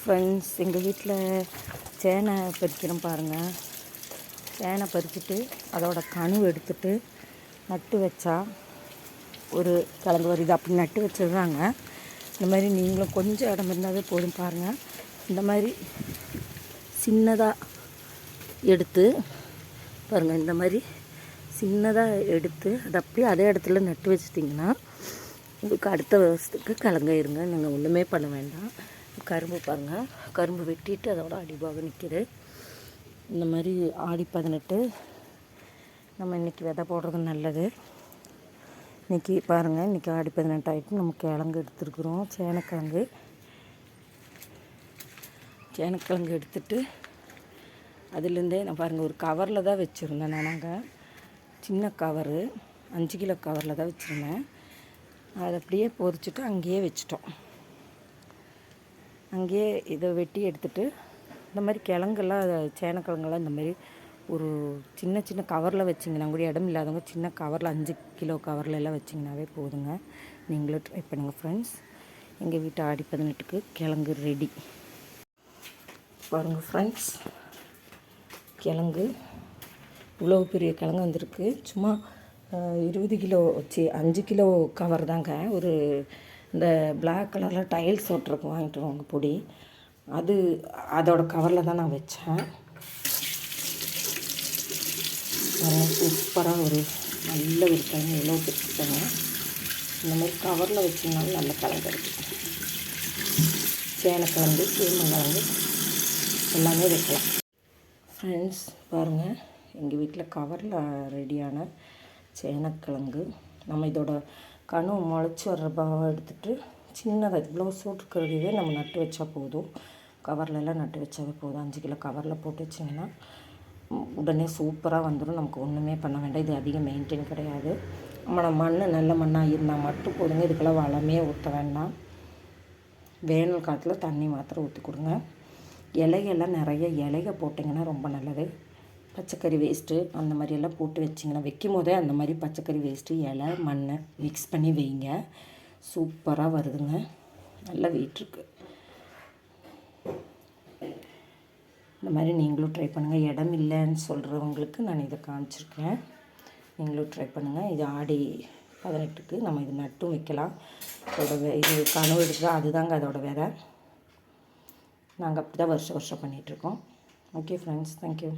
Friends எங்கள் வீட்டில் சேனை பறிக்கிறோம் பாருங்கள் சேனை பறிச்சுட்டு அதோட கனவு எடுத்துட்டு நட்டு வச்சா ஒரு கிழங்கு வருது. அப்படி நட்டு வச்சிடுறாங்க. இந்த மாதிரி நீங்களும் கொஞ்சம் இடம் இருந்தாவே போதும் பாருங்கள் இந்த மாதிரி சின்னதாக எடுத்து பாருங்கள் இந்த மாதிரி சின்னதாக எடுத்து அதை அப்படியே அதே இடத்துல நட்டு வச்சிட்டிங்கன்னா உங்களுக்கு அடுத்த வருஷத்துக்கு கலங்காயிருங்க நாங்கள் நீங்கள் ஒன்றுமே பண்ண வேண்டாம். கரும்பு பாருங்கள் கரும்பு வெட்டிட்டு அதோட அடிபாக நிற்கிது இந்த மாதிரி ஆடி பதினெட்டு நம்ம இன்றைக்கி விதை போடுறது நல்லது. இன்றைக்கி பாருங்கள் இன்றைக்கி ஆடி பதினெட்டு ஆகிட்டு நம்ம கிழங்கு எடுத்துருக்குறோம் சேனக்கிழங்கு. சேனக்கிழங்கு எடுத்துட்டு அதுலேருந்தே நான் பாருங்கள் ஒரு கவரில் தான் வச்சுருந்தேன் நான் நாங்கள் சின்ன கவரு அஞ்சு கிலோ கவரில் தான் வச்சுருந்தேன். அதை அப்படியே பொரிச்சிட்டு அங்கேயே வச்சிட்டோம். அங்கேயே இதை வெட்டி எடுத்துட்டு இந்த மாதிரி கிழங்கெல்லாம் சேனக்கிழங்கெல்லாம் இந்த மாதிரி ஒரு சின்ன சின்ன கவரில் வச்சிங்கன்னா கூட இடம் இல்லாதவங்க சின்ன கவரில் அஞ்சு கிலோ கவரில் எல்லாம் வச்சிங்கனாவே போதுங்க. நீங்களும் ட்ரை பண்ணுங்கள் ஃப்ரெண்ட்ஸ் எங்கள் வீட்டு ஆடி பதினெட்டுக்கு கிழங்கு ரெடி பாருங்கள் ஃப்ரெண்ட்ஸ் கிழங்கு. இவ்வளோ பெரிய கிழங்கு வந்திருக்கு. சும்மா இருபது கிலோ சி அஞ்சு கிலோ கவர் தாங்க. ஒரு இந்த பிளாக் கலரில் டைல்ஸ் ஓட்டுறதுக்கு வாங்கிட்டு வாங்க பொடி. அது அதோட கவரில் தான் நான் வச்சேன். சூப்பராக ஒரு நல்ல ஒரு தண்ணி எவ்வளோ வச்சுருக்காங்க இந்த மாதிரி கவரில் வச்சிங்கனாலும் நல்ல கிழங்கு இருக்குது சேனக்கிழங்கு சீமங்கிழங்கு எல்லாமே வைக்கலாம். ஃப்ரெண்ட்ஸ் பாருங்கள் எங்கள் வீட்டில் கவரில் ரெடியான சேனக்கிழங்கு. நம்ம இதோட கணு முளைச்சி வர்ற பாகம் எடுத்துகிட்டு சின்னதாக இவ்வளோ சூட்டுக்கிறதுவே நம்ம நட்டு வச்சா போதும். கவர்ல நட்டு வச்சாவே போதும். அஞ்சு கிலோ கவரில் போட்டு வச்சிங்கன்னா உடனே சூப்பராக வந்துடும் நமக்கு ஒன்றுமே பண்ண வேண்டாம். இது அதிகம் மெயின்டைன் கிடையாது. நம்ம மண் நல்ல மண்ணாக இருந்தால் மட்டும் போதுங்க. இதுக்கெல்லாம் வளமே ஊற்ற வேண்டாம். வேனல் காலத்தில் தண்ணி மாத்திரம் ஊற்றி கொடுங்க. இலையெல்லாம் நிறைய இலையை போட்டிங்கன்னா ரொம்ப நல்லது. பச்சைக்கறி வேஸ்ட்டு அந்த மாதிரி எல்லாம் போட்டு வச்சிங்கன்னா வைக்கும் போதே அந்த மாதிரி பச்சைக்கறி வேஸ்ட்டு இலை மண் மிக்ஸ் பண்ணி வைங்க. சூப்பராக வருதுங்க. நல்ல வெயிட் இருக்குது இந்த மாதிரி நீங்களும் ட்ரை பண்ணுங்கள் இடம் இல்லைன்னு சொல்கிறவங்களுக்கு நான் இதை காமிச்சிருக்கேன். நீங்களும் ட்ரை பண்ணுங்கள் இது ஆடி பதினெட்டுக்கு நம்ம இது நட்டும் வைக்கலாம். அதோட இது கனவு எடுத்துதான் அதுதாங்க அதோட விதை. நாங்கள் அப்படி தான் வருஷம் வருஷம் பண்ணிகிட்ருக்கோம் ஓகே ஃப்ரெண்ட்ஸ் தேங்க்யூ